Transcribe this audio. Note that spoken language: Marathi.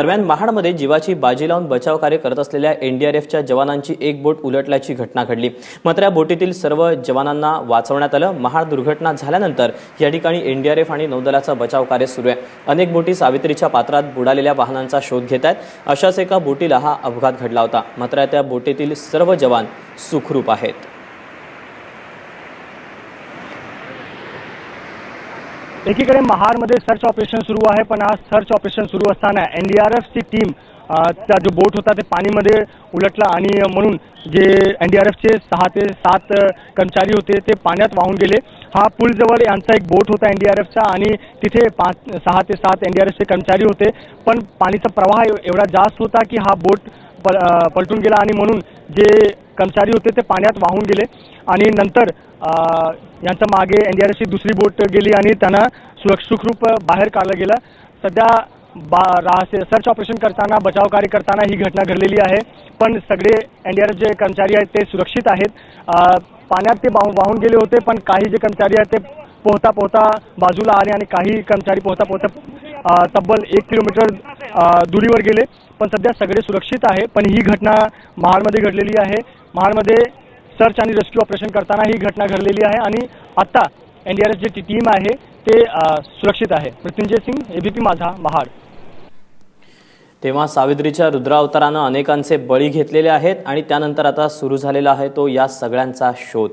दरम्यान महाडमध्ये जीवाची बाजी लावून बचाव कार्य करत असलेल्या एनडीआरएफच्या जवानांची एक बोट उलटल्याची घटना घडली. मात्र या बोटीतील सर्व जवानांना वाचवण्यात आलं. महाड दुर्घटना झाल्यानंतर या ठिकाणी एनडीआरएफ आणि नौदलाचा बचाव कार्य सुरू आहे. अनेक बोटी सावित्रीच्या पात्रात बुडालेल्या वाहनांचा शोध घेत आहेत. अशाच एका बोटीला हा अपघात घडला होता. मात्र त्या बोटीतील सर्व जवान सुखरूप आहेत. एकीकडे महाडमध्ये सर्च ऑपरेशन सुरू आहे पण आज सर्च ऑपरेशन सुरू असताना एन डी आर एफची टीम चा जो बोट होता ते पाणीमध्ये उलटला आणि म्हणून जे एन डी आर एफचे सहा ते सात कर्मचारी होते ते पाण्यात वाहून गेले. हा पुलजवळ यांचा एक बोट होता एन डी आर एफचा आणि तिथे पाच सहा ते सात एन डी आर एफचे कर्मचारी होते. पण पाणीचा प्रवाह एवढा जास्त होता की हा बोट पल पलटून गेला आणि म्हणून जे कर्मचारी होते ते पाण्यात वाहून गेले. आणि नंतर यांच्या मागे एन डी आर एफची दुसरी बोट गेली आणि त्यांना सुखरूप बाहेर काढलं गेलं. सध्या बा सर्च ऑपरेशन करताना बचाव कार्य करताना ही घटना घडलेली आहे. पण सगळे एन डी आर जे कर्मचारी आहेत ते सुरक्षित आहेत. पाण्यात ते वाहून वाहून गेले होते पण काही जे कर्मचारी आहेत ते पोहता पोहता बाजूला आले आणि काही कर्मचारी पोहता पोहता तब्बल एक किलोमीटर दुरीवर गेले. पण सध्या सगळे सुरक्षित आहे. पण ही घटना महाडमध्ये घडलेली आहे. महाडमध्ये सर्च आणि रेस्क्यू ऑपरेशन करताना ही घटना घडलेली आहे आणि आता एनडीआरएफ जी टीम आहे ते सुरक्षित आहे. मृत्युंजय सिंग एबीपी माझा महाड. तेव्हा सावित्रीच्या रुद्रावतारानं अनेकांचे बळी घेतलेले आहेत आणि त्यानंतर आता सुरू झालेला आहे तो या सगळ्यांचा शोध.